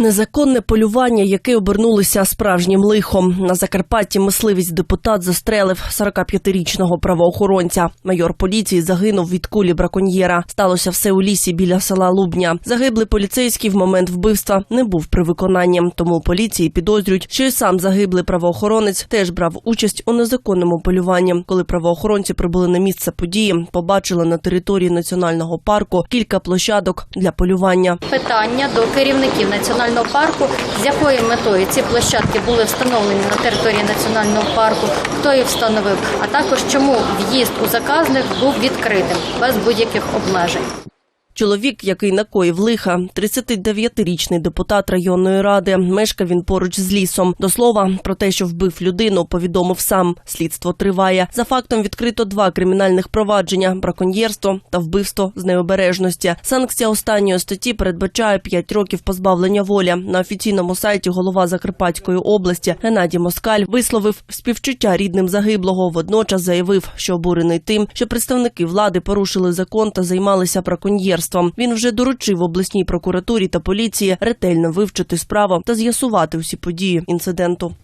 Незаконне полювання, яке обернулося справжнім лихом. На Закарпатті мисливець депутат застрелив 45-річного правоохоронця. Майор поліції загинув від кулі браконьєра. Сталося все у лісі біля села Лубня. Загиблий поліцейський в момент вбивства не був при виконанні. Тому поліції підозрюють, що й сам загиблий правоохоронець теж брав участь у незаконному полюванні. Коли правоохоронці прибули на місце події, побачили на території національного парку кілька площадок для полювання. питання до керівників національного парку, з якою метою ці площадки були встановлені на території національного парку, хто їх встановив, а також чому в'їзд у заказник був відкритим без будь-яких обмежень. Чоловік, який накоїв лиха, 39-річний депутат районної ради. Мешкав він поруч з лісом. До слова, про те, що вбив людину, повідомив сам. Слідство триває. За фактом відкрито два кримінальних провадження: браконьєрство та вбивство з необережності. Санкція останньої статті передбачає 5 років позбавлення волі. На офіційному сайті голова Закарпатської області Геннадій Москаль висловив співчуття рідним загиблого. Водночас заявив, що обурений тим, що представники влади порушили закон та займалися браконьєрством. Він вже доручив обласній прокуратурі та поліції ретельно вивчити справу та з'ясувати усі події інциденту.